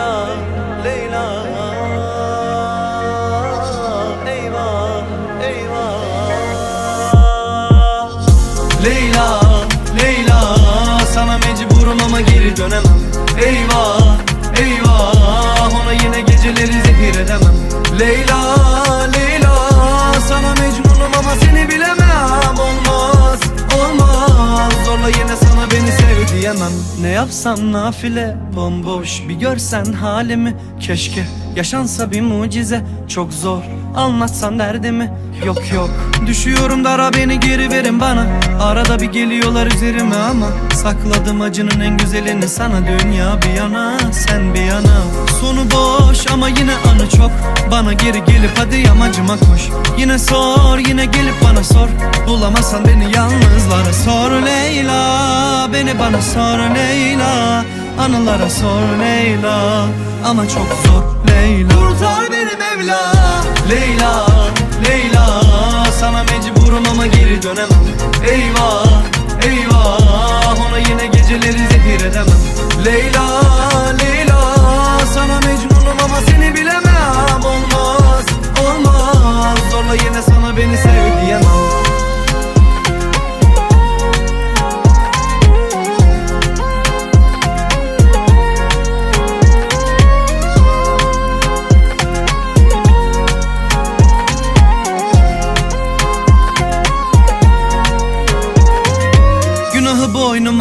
Leyla, Leyla. Eyvah, eyvah. Leyla, Leyla. Sana mecburum ama geri dönemem. Eyvah. Sev diyemem Ne yapsam nafile Bomboş bir görsen halimi. Keşke yaşansa bir mucize Çok zor anlatsam derdimi. Yok yok Düşüyorum dara beni geri verin bana. Arada bir geliyorlar üzerime ama Sakladım acının en güzelini sana. Dünya bir yana sen bir yana. Sonu boş ama yine anı çok. Bana geri gelip hadi yamacıma koş. Yine sor yine gelip bana sor. Bulamazsan beni yalnızlara sor Leyla. Beni bana sor Leyla. Anılara sor Leyla. Ama çok zor Leyla. Kurtar beni Mevla. Leyla Leyla. Sana mecburum ama geri dönemem. Eyvah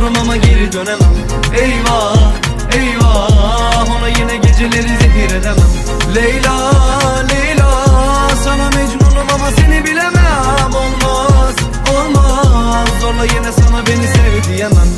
mağdurum ama geri dönemem. Eyvah eyvah ona yine geceleri zehir edemem. Leyla Leyla sana mecnunum ama seni bilemem. Olmaz olmaz zorla yine sana beni sev diyemem.